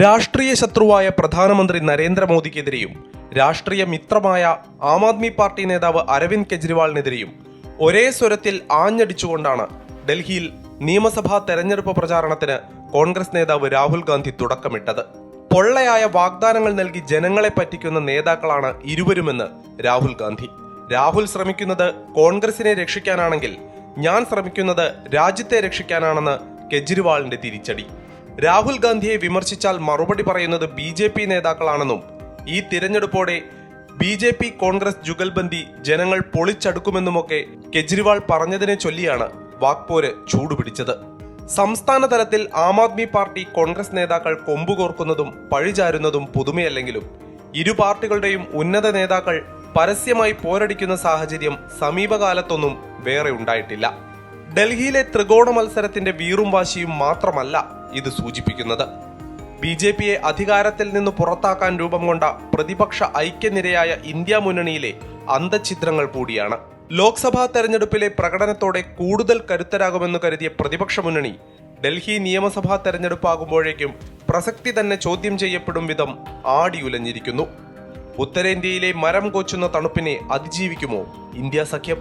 രാഷ്ട്രീയ ശത്രുവായ പ്രധാനമന്ത്രി നരേന്ദ്രമോദിക്കെതിരെയും രാഷ്ട്രീയ മിത്രമായ ആം ആദ്മി പാർട്ടി നേതാവ് അരവിന്ദ് കെജ്രിവാളിനെതിരെയും ഒരേ സ്വരത്തിൽ ആഞ്ഞടിച്ചുകൊണ്ടാണ് ഡൽഹിയിൽ നിയമസഭാ തെരഞ്ഞെടുപ്പ് പ്രചാരണത്തിന് കോൺഗ്രസ് നേതാവ് രാഹുൽ ഗാന്ധി തുടക്കമിട്ടത്. പൊള്ളയായ വാഗ്ദാനങ്ങൾ നൽകി ജനങ്ങളെ പറ്റിക്കുന്ന നേതാക്കളാണ് ഇരുവരുമെന്ന് രാഹുൽ ഗാന്ധി. രാഹുൽ ശ്രമിക്കുന്നത് കോൺഗ്രസിനെ രക്ഷിക്കാനാണെങ്കിൽ ഞാൻ ശ്രമിക്കുന്നത് രാജ്യത്തെ രക്ഷിക്കാനാണെന്ന് കെജ്രിവാളിന്റെ തിരിച്ചടി. രാഹുൽ ഗാന്ധിയെ വിമർശിച്ചാൽ മറുപടി പറയുന്നത് ബി ജെ പി നേതാക്കളാണെന്നും ഈ തിരഞ്ഞെടുപ്പോടെ B J P Congress jugalbandi ജനങ്ങൾ പൊളിച്ചടുക്കുമെന്നുമൊക്കെ കെജ്രിവാൾ പറഞ്ഞതിനെ ചൊല്ലിയാണ് വാക്പോര് ചൂടുപിടിച്ചത്. സംസ്ഥാന തലത്തിൽ ആം ആദ്മി പാർട്ടി കോൺഗ്രസ് നേതാക്കൾ കൊമ്പുകോർക്കുന്നതും പഴിചാരുന്നതും പുതുമയല്ലെങ്കിലും ഇരു പാർട്ടികളുടെയും ഉന്നത നേതാക്കൾ പരസ്യമായി പോരടിക്കുന്ന സാഹചര്യം സമീപകാലത്തൊന്നും വേറെ ഉണ്ടായിട്ടില്ല. ഡൽഹിയിലെ ത്രികോണ മത്സരത്തിന്റെ വീറും വാശിയും മാത്രമല്ല ഇത് സൂചിപ്പിക്കുന്നത്. ബി ജെ പിയെ അധികാരത്തിൽ നിന്ന് പുറത്താക്കാൻ രൂപം കൊണ്ട പ്രതിപക്ഷ ഐക്യനിരയായ ഇന്ത്യ മുന്നണിയിലെ അന്തചിത്രങ്ങൾ കൂടിയാണ്. ലോക്സഭാ തെരഞ്ഞെടുപ്പിലെ പ്രകടനത്തോടെ കൂടുതൽ കരുത്തരാകുമെന്ന് കരുതിയ പ്രതിപക്ഷ മുന്നണി ഡൽഹി നിയമസഭാ തെരഞ്ഞെടുപ്പാകുമ്പോഴേക്കും പ്രസക്തി തന്നെ ചോദ്യം ചെയ്യപ്പെടും വിധം ആടിയുലഞ്ഞിരിക്കുന്നു. ഉത്തരേന്ത്യയിലെ മരം കൊച്ചുന്ന തണുപ്പിനെ അതിജീവിക്കുമോ ഇന്ത്യ സഖ്യം?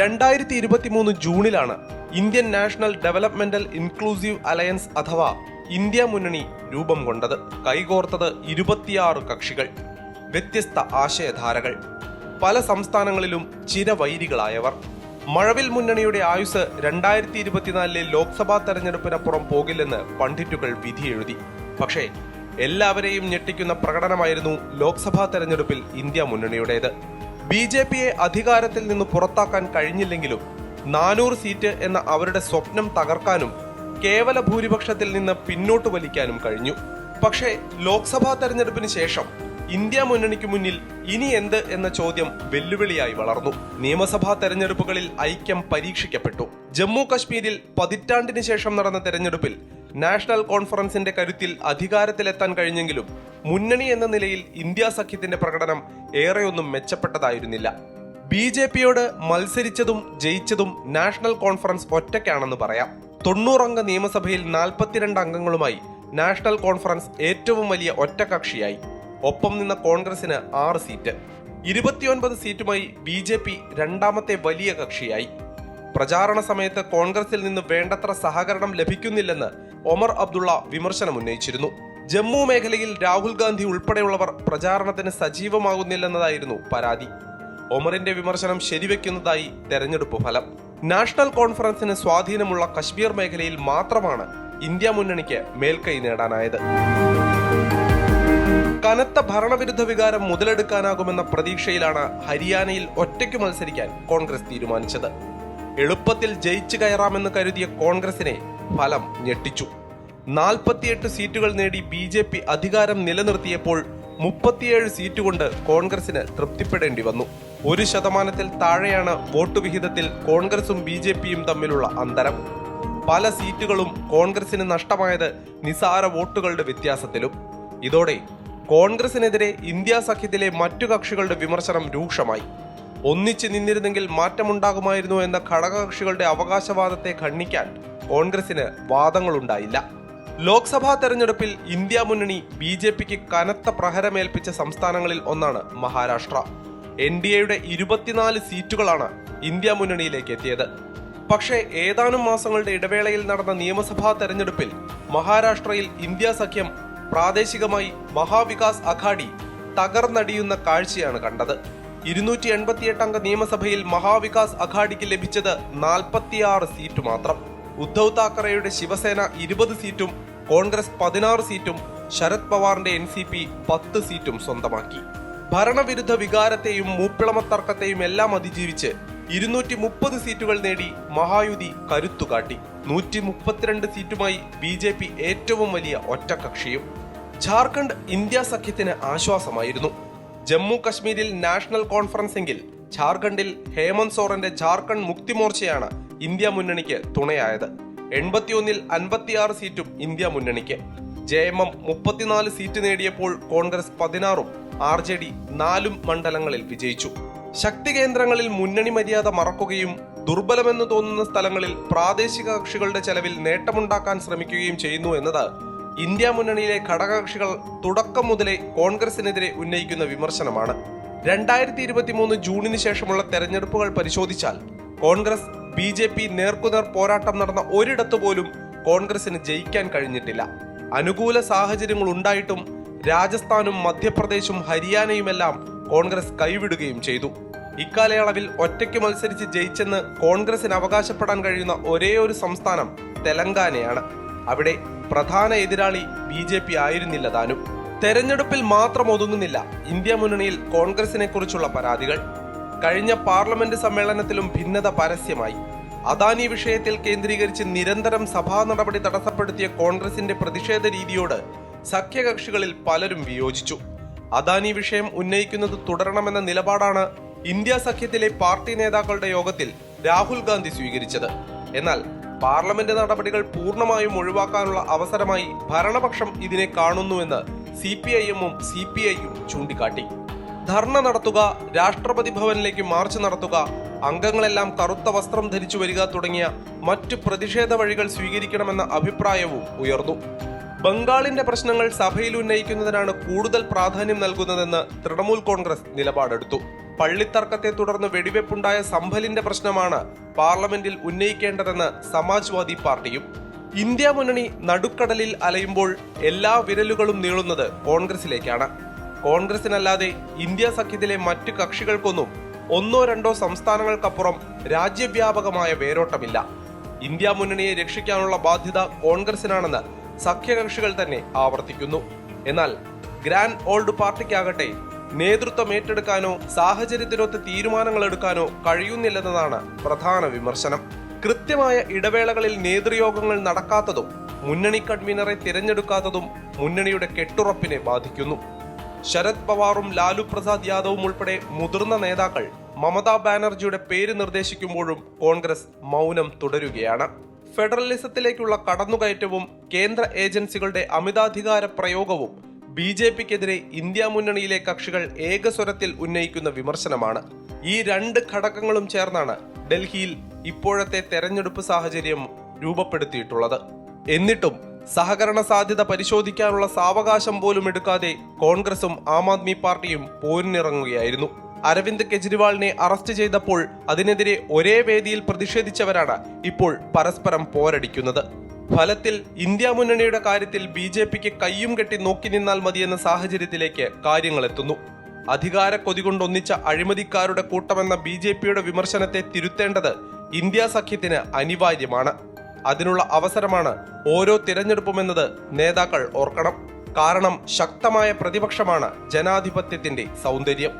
രണ്ടായിരത്തി ഇരുപത്തി മൂന്ന് ജൂണിലാണ് Indian National Developmental Inclusive Alliance അഥവാ ഇന്ത്യ മുന്നണി രൂപം കൊണ്ടത്. കൈകോർത്തത് ഇരുപത്തിയാറ് കക്ഷികൾ. വ്യത്യസ്ത ആശയധാരകൾ. പല സംസ്ഥാനങ്ങളിലും ചിരവൈരികളായവർ. മഴവിൽ മുന്നണിയുടെ ആയുസ് രണ്ടായിരത്തി ഇരുപത്തിനാലിലെ ലോക്സഭാ തെരഞ്ഞെടുപ്പിനപ്പുറം പോകില്ലെന്ന് പണ്ഡിറ്റുകൾ വിധിയെഴുതി. പക്ഷേ എല്ലാവരെയും ഞെട്ടിക്കുന്ന പ്രകടനമായിരുന്നു ലോക്സഭാ തെരഞ്ഞെടുപ്പിൽ ഇന്ത്യ മുന്നണിയുടേത്. ബി ജെ പിയെ അധികാരത്തിൽ നിന്ന് പുറത്താക്കാൻ കഴിഞ്ഞില്ലെങ്കിലും നാനൂറ് സീറ്റ് എന്ന അവരുടെ സ്വപ്നം തകർക്കാനും കേവല ഭൂരിപക്ഷത്തിൽ നിന്ന് പിന്നോട്ട് വലിക്കാനും കഴിഞ്ഞു. പക്ഷേ ലോക്സഭാ തെരഞ്ഞെടുപ്പിന് ശേഷം ഇന്ത്യ മുന്നണിക്ക് മുന്നിൽ ഇനി എന്ത് എന്ന ചോദ്യം വെല്ലുവിളിയായി വളർന്നു. നിയമസഭാ തെരഞ്ഞെടുപ്പുകളിൽ ഐക്യം പരീക്ഷിക്കപ്പെട്ടു. ജമ്മു കശ്മീരിൽ പതിറ്റാണ്ടിന് ശേഷം നടന്ന തെരഞ്ഞെടുപ്പിൽ നാഷണൽ കോൺഫറൻസിന്റെ കരുത്തിൽ അധികാരത്തിലെത്താൻ കഴിഞ്ഞെങ്കിലും മുന്നണി എന്ന നിലയിൽ ഇന്ത്യ സഖ്യത്തിന്റെ പ്രകടനം ഏറെയൊന്നും മെച്ചപ്പെട്ടതായിരുന്നില്ല. ബി ജെ പിയോട് മത്സരിച്ചതും ജയിച്ചതും നാഷണൽ കോൺഫറൻസ് ഒറ്റയ്ക്കാണെന്ന് പറയാം. തൊണ്ണൂറംഗ നിയമസഭയിൽ നാൽപ്പത്തിരണ്ട് അംഗങ്ങളുമായി നാഷണൽ കോൺഫറൻസ് ഏറ്റവും വലിയ ഒറ്റകക്ഷിയായി. ഒപ്പം നിന്ന കോൺഗ്രസിന് ആറ് സീറ്റ്. ഇരുപത്തിയൊൻപത് സീറ്റുമായി ബി ജെ പി രണ്ടാമത്തെ വലിയ കക്ഷിയായി. പ്രചാരണ സമയത്ത് കോൺഗ്രസിൽ നിന്ന് വേണ്ടത്ര സഹകരണം ലഭിക്കുന്നില്ലെന്ന് ഒമർ അബ്ദുള്ള വിമർശനം ഉന്നയിച്ചിരുന്നു ജമ്മു മേഖലയിൽ രാഹുൽ ഗാന്ധി ഉൾപ്പെടെയുള്ളവർ പ്രചാരണത്തിന് സജീവമാകുന്നില്ലെന്നതായിരുന്നു പരാതി. ഒമറിന്റെ വിമർശനം ശരിവെക്കുന്നതായി തെരഞ്ഞെടുപ്പ് ഫലം. നാഷണൽ കോൺഫറൻസിന് സ്വാധീനമുള്ള കശ്മീർ മേഖലയിൽ മാത്രമാണ് ഇന്ത്യ മുന്നണിക്ക് മേൽക്കൈ നേടാനായത്. കനത്ത ഭരണവിരുദ്ധ വികാരം മുതലെടുക്കാനാകുമെന്ന പ്രതീക്ഷയിലാണ് ഹരിയാനയിൽ ഒറ്റയ്ക്ക് മത്സരിക്കാൻ കോൺഗ്രസ് തീരുമാനിച്ചത്. എളുപ്പത്തിൽ ജയിച്ചു കയറാമെന്ന് കരുതിയ കോൺഗ്രസിനെ ഫലം ഞെട്ടിച്ചു. നാൽപ്പത്തിയെട്ട് സീറ്റുകൾ നേടി ബി ജെ പി അധികാരം നിലനിർത്തിയപ്പോൾ മുപ്പത്തിയേഴ് സീറ്റ് കൊണ്ട് കോൺഗ്രസിന് തൃപ്തിപ്പെടേണ്ടി വന്നു. ഒരു ശതമാനത്തിൽ താഴെയാണ് വോട്ട് വിഹിതത്തിൽ കോൺഗ്രസും ബി ജെ പിയും തമ്മിലുള്ള അന്തരം. പല സീറ്റുകളും കോൺഗ്രസിന് നഷ്ടമായത് നിസാര വോട്ടുകളുടെ വ്യത്യാസത്തിലും. ഇതോടെ കോൺഗ്രസിനെതിരെ ഇന്ത്യ സഖ്യത്തിലെ മറ്റു കക്ഷികളുടെ വിമർശനം രൂക്ഷമായി. ഒന്നിച്ച് നിന്നിരുന്നെങ്കിൽ മാറ്റമുണ്ടാകുമായിരുന്നു എന്ന ഘടകകക്ഷികളുടെ അവകാശവാദത്തെ ഖണ്ഡിക്കാൻ കോൺഗ്രസിന് വാദങ്ങളുണ്ടായില്ല. ലോക്സഭാ തെരഞ്ഞെടുപ്പിൽ ഇന്ത്യ മുന്നണി ബി ജെ പിക്ക് കനത്ത പ്രഹരമേൽപ്പിച്ച സംസ്ഥാനങ്ങളിൽ ഒന്നാണ് മഹാരാഷ്ട്ര. എൻ ഡി എയുടെ ഇരുപത്തിനാല് സീറ്റുകളാണ് ഇന്ത്യ മുന്നണിയിലേക്ക് എത്തിയത്. പക്ഷേ ഏതാനും മാസങ്ങളുടെ ഇടവേളയിൽ നടന്ന നിയമസഭാ തെരഞ്ഞെടുപ്പിൽ മഹാരാഷ്ട്രയിൽ ഇന്ത്യ സഖ്യം പ്രാദേശികമായി മഹാവികാസ് അഘാഡി തകർന്നടിയുന്ന കാഴ്ചയാണ് കണ്ടത്. ഇരുന്നൂറ്റി എൺപത്തിയെട്ട് അംഗ നിയമസഭയിൽ മഹാവികാസ് അഘാഡിക്ക് ലഭിച്ചത് നാൽപ്പത്തിയാറ് സീറ്റ് മാത്രം. ഉദ്ധവ് താക്കറെയുടെ ശിവസേന ഇരുപത് സീറ്റും കോൺഗ്രസ് പതിനാറ് സീറ്റും ശരത് പവാറിന്റെ എൻ സി പി പത്ത് സീറ്റും സ്വന്തമാക്കി. ഭരണവിരുദ്ധ വികാരത്തെയും മൂപ്പിളമ തർക്കത്തെയും എല്ലാം അതിജീവിച്ച് ഇരുന്നൂറ്റി മുപ്പത് സീറ്റുകൾ നേടി മഹായുതി കരുത്തുകാട്ടി. നൂറ്റി മുപ്പത്തിരണ്ട് സീറ്റുമായി ബി ജെ പി ഏറ്റവും വലിയ ഒറ്റക്കക്ഷിയും. ജാർഖണ്ഡ് ഇന്ത്യ സഖ്യത്തിന് ആശ്വാസമായിരുന്നു. ജമ്മു കശ്മീരിൽ നാഷണൽ കോൺഫറൻസ് എങ്കിൽ ജാർഖണ്ഡിൽ ഹേമന്ത് സോറന്റെ ജാർഖണ്ഡ് മുക്തി മോർച്ചയാണ് ഇന്ത്യ മുന്നണിക്ക് തുണയായത്. എൺപത്തിയൊന്നിൽ അൻപത്തിയാറ് സീറ്റും ഇന്ത്യ മുന്നണിക്ക്. ജെ എം എം മുപ്പത്തിനാല് സീറ്റ് നേടിയപ്പോൾ കോൺഗ്രസ് പതിനാറും ആർ ജെ ഡി നാലും മണ്ഡലങ്ങളിൽ വിജയിച്ചു. ശക്തി കേന്ദ്രങ്ങളിൽ മുന്നണി മര്യാദ മറക്കുകയും ദുർബലമെന്ന് തോന്നുന്ന സ്ഥലങ്ങളിൽ പ്രാദേശിക കക്ഷികളുടെ ചെലവിൽ നേട്ടമുണ്ടാക്കാൻ ശ്രമിക്കുകയും ചെയ്യുന്നു എന്നത് ഇന്ത്യ മുന്നണിയിലെ ഘടകകക്ഷികൾ തുടക്കം മുതലേ കോൺഗ്രസിനെതിരെ ഉന്നയിക്കുന്ന വിമർശനമാണ്. രണ്ടായിരത്തി ഇരുപത്തി മൂന്ന് ജൂണിന് ശേഷമുള്ള തെരഞ്ഞെടുപ്പുകൾ പരിശോധിച്ചാൽ കോൺഗ്രസ് ബി ജെ പി നേർക്കുനേർ പോരാട്ടം നടന്ന ഒരിടത്തു പോലും കോൺഗ്രസിന് ജയിക്കാൻ കഴിഞ്ഞിട്ടില്ല. അനുകൂല സാഹചര്യങ്ങൾ ഉണ്ടായിട്ടും രാജസ്ഥാനും മധ്യപ്രദേശും ഹരിയാനയുമെല്ലാം കോൺഗ്രസ് കൈവിടുകയും ചെയ്തു. ഇക്കാലയളവിൽ ഒറ്റയ്ക്ക് മത്സരിച്ച് ജയിച്ചെന്ന് കോൺഗ്രസിന് അവകാശപ്പെടാൻ കഴിയുന്ന ഒരേ ഒരു സംസ്ഥാനം തെലങ്കാനയാണ്. അവിടെ പ്രധാന എതിരാളി ബി ജെ പി ആയിരുന്നില്ല താനും. തെരഞ്ഞെടുപ്പിൽ മാത്രം ഒതുങ്ങുന്നില്ല ഇന്ത്യ മുന്നണിയിൽ കോൺഗ്രസിനെ കുറിച്ചുള്ള പരാതികൾ. കഴിഞ്ഞ പാർലമെന്റ് സമ്മേളനത്തിലും ഭിന്നത പരസ്യമായി. അദാനി വിഷയത്തിൽ കേന്ദ്രീകരിച്ച് നിരന്തരം സഭാ നടപടി തടസ്സപ്പെടുത്തിയ കോൺഗ്രസിന്റെ പ്രതിഷേധ രീതിയോട് സഖ്യകക്ഷികളിൽ പലരും വിയോജിച്ചു. അദാനി വിഷയം ഉന്നയിക്കുന്നത് തുടരണമെന്ന നിലപാടാണ് ഇന്ത്യ സഖ്യത്തിലെ പാർട്ടി നേതാക്കളുടെ യോഗത്തിൽ രാഹുൽ ഗാന്ധി സ്വീകരിച്ചത്. എന്നാൽ പാർലമെന്റ് നടപടികൾ പൂർണമായും ഒഴിവാക്കാനുള്ള അവസരമായി ഭരണപക്ഷം ഇതിനെ കാണുന്നുവെന്ന് സി പി ഐ എമ്മും സി പി ഐയും ചൂണ്ടിക്കാട്ടി. ധർണ നടത്തുക രാഷ്ട്രപതി ഭവനിലേക്ക് മാർച്ച് നടത്തുക അംഗങ്ങളെല്ലാം കറുത്ത വസ്ത്രം ധരിച്ചു വരിക തുടങ്ങിയ മറ്റ് പ്രതിഷേധ വഴികൾ സ്വീകരിക്കണമെന്ന അഭിപ്രായവും ഉയർന്നു. ബംഗാളിന്റെ പ്രശ്നങ്ങൾ സഭയിൽ ഉന്നയിക്കുന്നതിനാണ് കൂടുതൽ പ്രാധാന്യം നൽകുന്നതെന്ന് തൃണമൂൽ കോൺഗ്രസ് നിലപാടെടുത്തു. പള്ളിത്തർക്കത്തെ തുടർന്ന് വെടിവെപ്പുണ്ടായ സംഭലിന്റെ പ്രശ്നമാണ് പാർലമെന്റിൽ ഉന്നയിക്കേണ്ടതെന്ന് സമാജ്വാദി പാർട്ടിയും. ഇന്ത്യ മുന്നണി നടുക്കടലിൽ അലയുമ്പോൾ എല്ലാ വിരലുകളും നീളുന്നത് കോൺഗ്രസിലേക്കാണ്. കോൺഗ്രസിനല്ലാതെ ഇന്ത്യ സഖ്യത്തിലെ മറ്റു കക്ഷികൾക്കൊന്നും ഒന്നോ രണ്ടോ സംസ്ഥാനങ്ങൾക്കപ്പുറം രാജ്യവ്യാപകമായ വേരോട്ടമില്ല. ഇന്ത്യ മുന്നണിയെ രക്ഷിക്കാനുള്ള ബാധ്യത കോൺഗ്രസിനാണെന്ന് സഖ്യകക്ഷികൾ തന്നെ ആവർത്തിക്കുന്നു. എന്നാൽ ഗ്രാൻഡ് ഓൾഡ് പാർട്ടിക്കാകട്ടെ നേതൃത്വം ഏറ്റെടുക്കാനോ സാഹചര്യത്തിനൊത്ത് തീരുമാനങ്ങൾ എടുക്കാനോ കഴിയുന്നില്ലെന്നതാണ് പ്രധാന വിമർശനം. കൃത്യമായ ഇടവേളകളിൽ നേതൃയോഗങ്ങൾ നടക്കാത്തതും മുന്നണി കൺവീനറെ തിരഞ്ഞെടുക്കാത്തതും മുന്നണിയുടെ കെട്ടുറപ്പിനെ ബാധിക്കുന്നു. ശരത് പവാറും ലാലു പ്രസാദ് യാദവും ഉൾപ്പെടെ മുതിർന്ന നേതാക്കൾ മമതാ ബാനർജിയുടെ പേര് നിർദ്ദേശിക്കുമ്പോഴും കോൺഗ്രസ് മൗനം തുടരുകയാണ്. ഫെഡറലിസത്തിലേക്കുള്ള കടന്നുകയറ്റവും കേന്ദ്ര ഏജൻസികളുടെ അമിതാധികാര പ്രയോഗവും ബി ജെ പിക്കെതിരെ ഇന്ത്യ മുന്നണിയിലെ കക്ഷികൾ ഏകസ്വരത്തിൽ ഉന്നയിക്കുന്ന വിമർശനമാണ്. ഈ രണ്ട് ഘടകങ്ങളും ചേർന്നാണ് ഡൽഹിയിൽ ഇപ്പോഴത്തെ തെരഞ്ഞെടുപ്പ് സാഹചര്യം രൂപപ്പെടുത്തിയിട്ടുള്ളത്. എന്നിട്ടും സഹകരണ സാധ്യത പരിശോധിക്കാനുള്ള സാവകാശം പോലും എടുക്കാതെ കോൺഗ്രസും ആം ആദ്മി പാർട്ടിയും പോരിനിറങ്ങുകയായിരുന്നു. അരവിന്ദ് കെജ്രിവാളിനെ അറസ്റ്റ് ചെയ്തപ്പോൾ അതിനെതിരെ ഒരേ വേദിയിൽ പ്രതിഷേധിച്ചവരാണ് ഇപ്പോൾ പരസ്പരം പോരടിക്കുന്നത്. ഫലത്തിൽ ഇന്ത്യ മുന്നണിയുടെ കാര്യത്തിൽ ബി ജെ പിക്ക് കയ്യും കെട്ടി നോക്കി നിന്നാൽ മതിയെന്ന സാഹചര്യത്തിലേക്ക് കാര്യങ്ങൾ എത്തുന്നു. അധികാര കൊതി കൊണ്ടൊന്നിച്ച അഴിമതിക്കാരുടെ കൂട്ടമെന്ന ബി ജെ പിയുടെ വിമർശനത്തെ തിരുത്തേണ്ടത് ഇന്ത്യ സഖ്യത്തിന് അനിവാര്യമാണ്. അതിനുള്ള അവസരമാണ് ഓരോ തിരഞ്ഞെടുപ്പുമെന്നത് നേതാക്കൾ ഓർക്കണം. കാരണം ശക്തമായ പ്രതിപക്ഷമാണ് ജനാധിപത്യത്തിന്റെ സൗന്ദര്യം.